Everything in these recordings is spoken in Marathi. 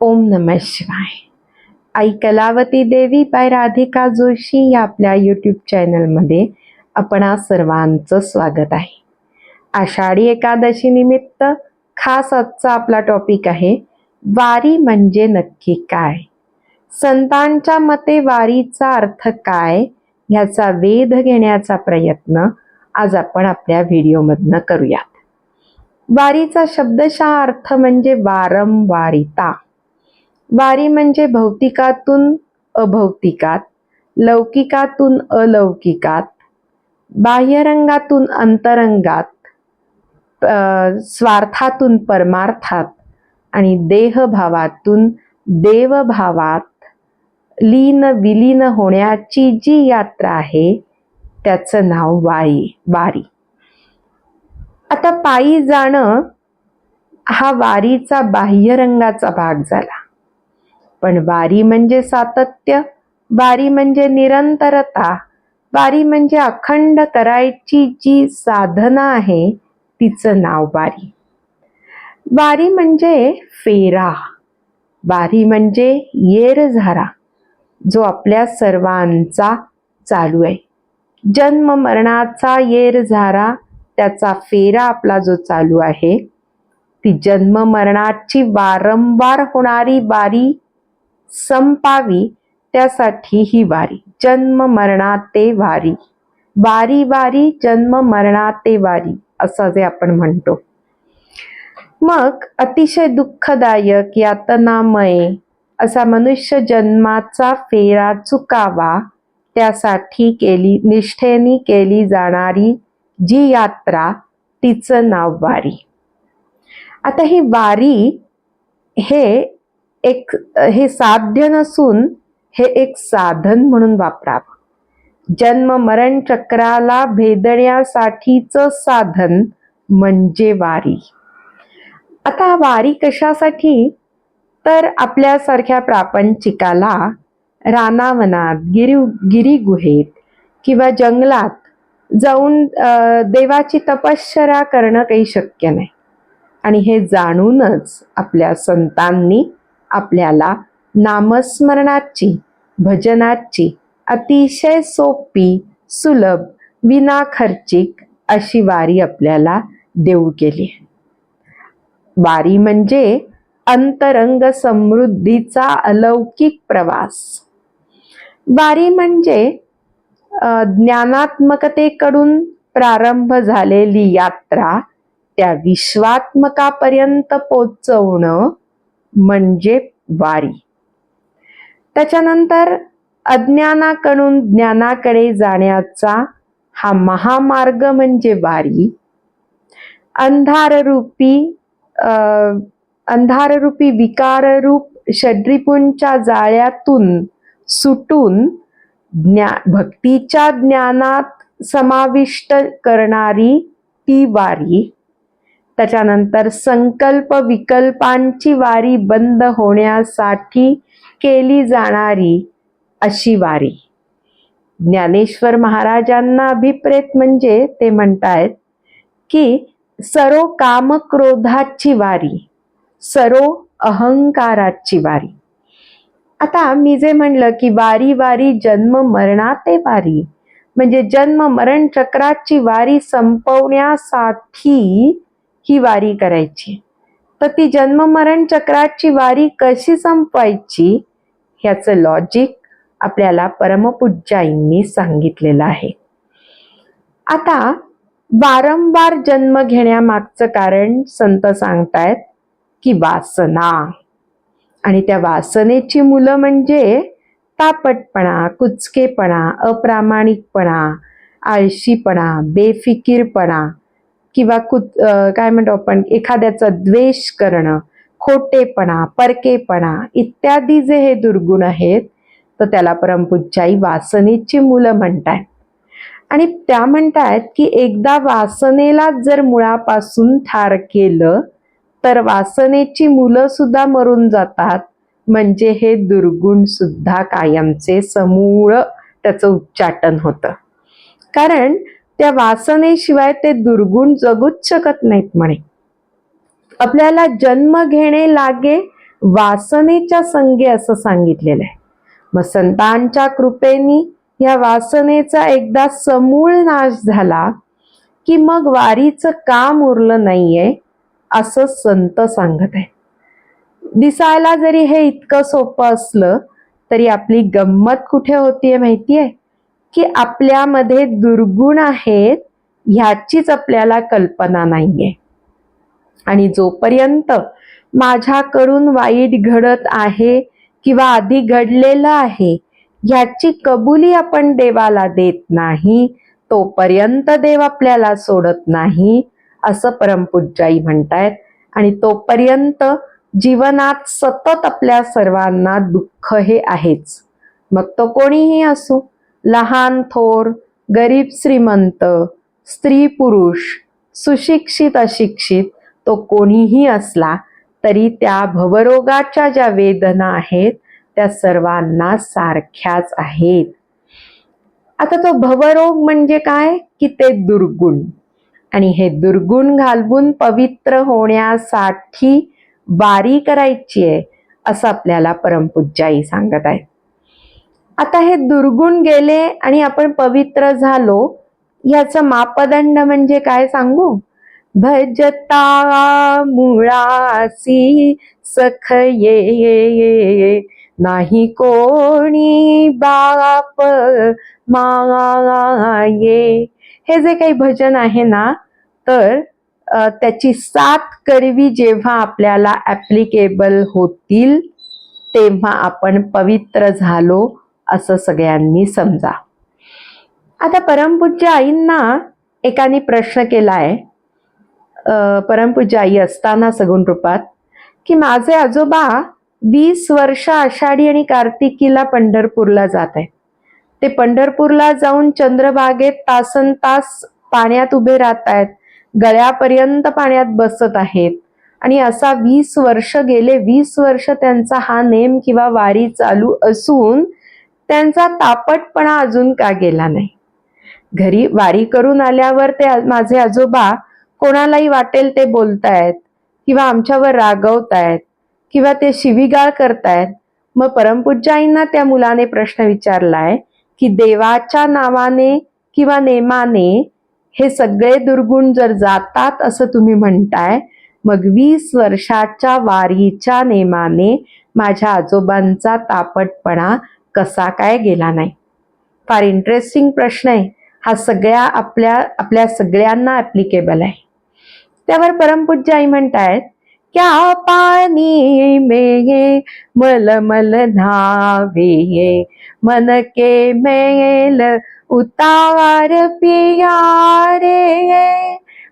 ओम नम शिवाय. आई कलावती देवी बाय राधिका जोशी या आपल्या यूट्यूब चॅनलमध्ये आपणा सर्वांचं स्वागत आहे. आषाढी एकादशी निमित्त खास आजचा आपला टॉपिक आहे वारी म्हणजे नक्की काय? संतांच्या मते वारीचा अर्थ काय? ह्याचा वेध घेण्याचा प्रयत्न आज आपण आपल्या व्हिडिओमधनं करूयात. वारीचा शब्दशः अर्थ म्हणजे वारंवारिता. वारी म्हणजे भौतिकातून अभौतिकात लौकिकातून अलौकिकात बाह्यरंगातून अंतरंगात स्वार्थातून परमार्थात आणि देहभावातून देवभावात लीन विलीन होण्याची जी यात्रा आहे त्याचं नाव वारी वारी. आता पायी जाणं हा वारीचा बाह्यरंगाचा भाग झाला. पण वारी म्हणजे सातत्य वारी म्हणजे निरंतरता वारी म्हणजे अखंड करायची जी साधना आहे तिचं नाव वारी. वारी म्हणजे फेरा वारी म्हणजे येरझारा जो आपल्या सर्वांचा चालू आहे. जन्म मरणाचा येरझारा त्याचा फेरा आपला जो चालू आहे ती जन्म मरणाची वारंवार होणारी वारी संपावी त्यासाठी ही वारी. जन्म मरणा ते वारी. वारी वारी जन्म मरणा ते वारी असं जे आपण म्हणतो. मग अतिशय दुःखदायक यातनामय असा मनुष्य जन्माचा फेरा चुकावा त्यासाठी केली निष्ठेनी केली जाणारी जी यात्रा तिचं नाव वारी. आता ही वारी हे एक हे साध्य नसून हे एक साधन म्हणून वापरावं. जन्म मरण चक्राला भेदण्यासाठीच साधन म्हणजे वारी. आता वारी कशासाठी? तर आपल्यासारख्या प्रापंचिकाला रानावनात गिरी गिरी गुहेत किंवा जंगलात जाऊन देवाची तपश्चर्या करणं काही शक्य नाही. आणि हे जाणूनच आपल्या संतांनी आपल्याला नामस्मरणाची भजनाची अतिशय सोपी सुलभ विनाखर्चिक अशी वारी आपल्याला देऊ केली. वारी म्हणजे अंतरंग समृद्धीचा अलौकिक प्रवास. वारी म्हणजे ज्ञानात्मकतेकडून प्रारंभ झालेली यात्रा त्या विश्वात्मकापर्यंत पोचवणं म्हणजे वारी. त्याच्यानंतर अज्ञानाकडून ज्ञानाकडे जाण्याचा हा महामार्ग म्हणजे वारी. अंधाररूपी अंधाररूपी विकाररूप षड्रिपूंच्या जाळ्यातून सुटून ज्ञा भक्तीच्या ज्ञानात समाविष्ट करणारी ती वारी. त्याच्यानंतर संकल्प विकल्पांची वारी बंद होण्यासाठी केली जाणारी अशी वारी. ज्ञानेश्वर महाराजांना अभिप्रेत म्हणजे ते म्हणतायत की सरो कामक्रोधाची वारी सरो अहंकाराची वारी. आता मी जे म्हणलं की वारी वारी जन्म मरणाते वारी म्हणजे जन्म मरण चक्राची वारी संपवण्यासाठी ही वारी करायची. तर ती जन्म मरण चक्राची वारी कशी संपवायची ह्याचं लॉजिक आपल्याला परमपूज्याईंनी सांगितलेलं आहे. आता वारंवार जन्म घेण्यामागचं कारण संत सांगतायत की वासना. आणि त्या वासनेची मुलं म्हणजे तापटपणा कुचकेपणा अप्रामाणिकपणा आळशीपणा बेफिकीरपणा किंवा कुत काय म्हणतो आपण एखाद्याचा द्वेष करणं खोटेपणा परकेपणा इत्यादी जे हे दुर्गुण आहेत तर त्याला परमपूज्याई वासनेची मुलं म्हणतात. आणि त्या म्हणतायत की एकदा वासनेला जर मुळापासून ठार केलं तर वासनेची मुलं सुद्धा मरून जातात. म्हणजे हे दुर्गुण सुद्धा कायमचे समूळ त्याचं उच्चाटन होतं. कारण त्या वासनेशिवाय ते दुर्गुण जगूच शकत नाहीत म्हणे. आपल्याला जन्म घेणे लागे वासनेच्या संगे असं सांगितलेलं आहे. मग संतांच्या कृपेनी या वासनेचा एकदा समूळ नाश झाला की मग वारीचं काम उरलं नाहीये असं संत सांगत आहे दिसायला जरी हे इतकं सोपं असलं तरी आपली गंमत कुठे होतीये माहितीये? की आपल्यामध्ये दुर्गुण आहेत ह्याचीच आपल्याला कल्पना नाहीये. आणि जोपर्यंत माझ्याकडून वाईट घडत आहे किंवा आधी घडलेलं आहे ह्याची कबुली आपण देवाला देत नाही तोपर्यंत देव आपल्याला सोडत नाही असं परमपूज्याई म्हणतायत. आणि तोपर्यंत जीवनात सतत आपल्या सर्वांना दुःख हे आहेच. मग तो कोणीही असो लहान थोर गरीब श्रीमंत स्त्री पुरुष सुशिक्षित अशिक्षित तो कोणीही असला तरी त्या भवरोगाच्या ज्या वेदना आहेत त्या सर्वांना सारख्याच आहेत. आता तो भवरोग म्हणजे काय? की ते दुर्गुण. आणि हे दुर्गुण घालवून पवित्र होण्यासाठी बारी करायची आहे असं आपल्याला परमपूज्याई सांगत आहे आता हे दुर्गुण गेले आणि आपण पवित्र झालो याचं मापदंड म्हणजे काय सांगू? भजता मुळासी सख ये नाही कोणी बाप माये हे जे काही भजन आहे ना तर त्याची सात करवी जेव्हा आपल्याला ऍप्लिकेबल होतील तेव्हा आपण पवित्र झालो. असं सगळ्यांनी समजा. आता परमपूज्य आईंना एकाने प्रश्न केलाय अ, परमपूज्य आई असताना सगुण रूपात की माझे आजोबा वीस वर्ष आषाढी आणि कार्तिकीला पंढरपूरला जात आहे ते पंढरपूरला जाऊन चंद्रबागेत तासन तास पाण्यात उभे राहत आहेत गळ्यापर्यंत पाण्यात बसत आहेत. आणि असा वीस वर्ष गेले वीस वर्ष त्यांचा हा नेम किंवा वारी चालू असून त्यांचा तापटपणा अजून का गेला नाही? घरी वारी करून आल्यावर ते माझे आजोबा कोणालाही वाटेल ते बोलतायत किंवा आमच्यावर रागवतायत किंवा ते शिवीगाळ करतायत. मग परमपूज्याईंना त्या मुलाने प्रश्न विचारलाय की देवाच्या नावाने किंवा नेमाने हे सगळे दुर्गुण जर जातात असं तुम्ही म्हणताय मग वीस वर्षाच्या वारीच्या नेमाने माझ्या आजोबांचा तापटपणा कसा काय गेला नाही. फार इंटरेस्टिंग प्रश्न आहे. हा सगळ्या आपल्या आपल्या सगळ्यांना ॲप्लिकेबल आहे. त्यावर परमपूज्य आई म्हणतायत क्या पाणी में मलमल धावे मन के मेल उतार पियारे.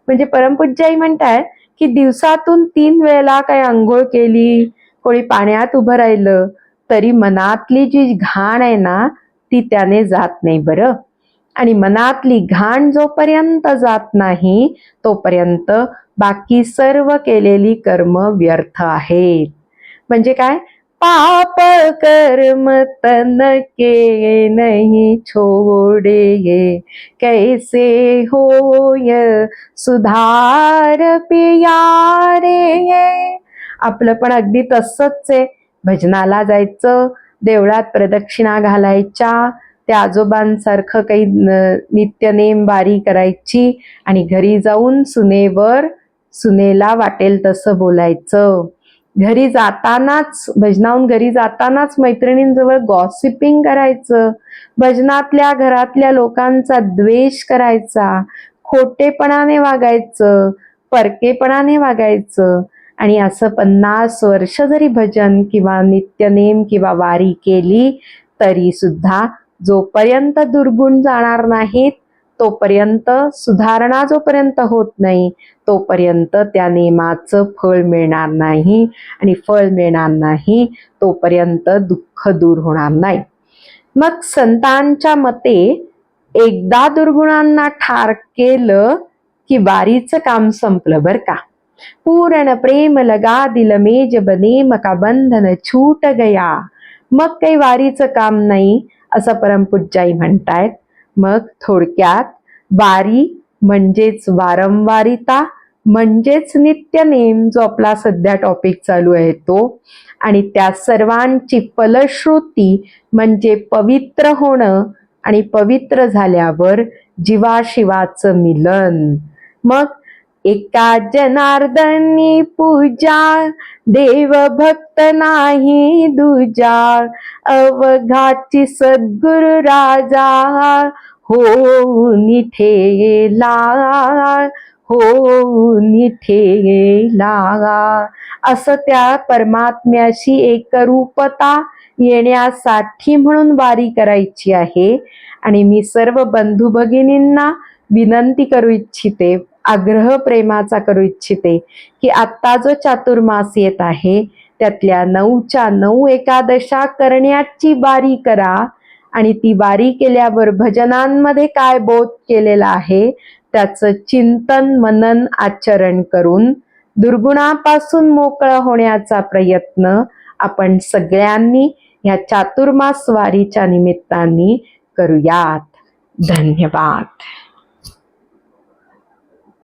म्हणजे परमपूज्य आई म्हणतायत की दिवसातून तीन वेळेला काय आंघोळ केली कोणी पाण्यात उभं राहिलं तरी मनातली जी घाण आहे ना ती त्याने जात नाही बरं. आणि मनातली घाण जोपर्यंत जात नाही तोपर्यंत बाकी सर्व केलेली कर्म व्यर्थ आहेत. म्हणजे काय? पाप कर्म तन के नहीं छोड़े कैसे होय सुधार पियारे आपलं पण अगदी तसंच आहे. भजनाला जायचं देवळात प्रदक्षिणा घालायच्या त्या आजोबांसारखं काही न- नित्यनेम बारी करायची आणि घरी जाऊन सुनेवर सुनेला वाटेल तसं बोलायचं. घरी जातानाच भजनाहून घरी जातानाच मैत्रिणींजवळ गॉसिपिंग करायचं. भजनातल्या घरातल्या लोकांचा द्वेष करायचा. खोटेपणाने वागायचं. परकेपणाने वागायचं. आणि असं पन्नास वर्ष जरी भजन किंवा नित्यनेम किंवा वारी केली तरी सुद्धा जोपर्यंत दुर्गुण जाणार नाहीत तोपर्यंत सुधारणा जोपर्यंत होत नाही तोपर्यंत त्या नेमाचं फळ मिळणार नाही आणि फळ मिळणार नाही तोपर्यंत दुःख दूर होणार नाही. मग संतांच्या मते एकदा दुर्गुणांना ठार केलं की वारीचं काम संपलं बरं का? पूर्ण प्रेम लगा दिल मेज बनेम नेम का बंधन छूट गया मग काही वारीचं काम नाही असं परमपूज्याई म्हणतायत मग थोडक्यात वारी म्हणजेच वारंवारिता म्हणजेच नित्यनेम जो आपला सध्या टॉपिक चालू आहे तो आणि त्या सर्वांची फलश्रुती म्हणजे पवित्र होणं आणि पवित्र झाल्यावर जीवाशिवाचं मिलन मग एका जनार्दनी पूजा देव भक्त नाही दुजा अवघाची सद्गुरु राजा हो निठेला हो निठेला असं त्या परमात्म्याशी एकरूपता येण्यासाठी म्हणून वारी करायची आहे. आणि मी सर्व बंधू भगिनींना विनंती करू इच्छिते. आग्रह प्रेमाचा करू इच्छिते की आत्ता जो चातुर्मास येत आहे त्यातल्या नऊच्या नऊ एकादशा करण्याची बारी करा. आणि ती बारी केल्यावर भजनांमध्ये काय बोध केलेला आहे त्याचं चिंतन मनन आचरण करून दुर्गुणापासून मोकळं होण्याचा प्रयत्न आपण सगळ्यांनी ह्या चातुर्मास वारीच्या निमित्ताने करूयात. धन्यवाद.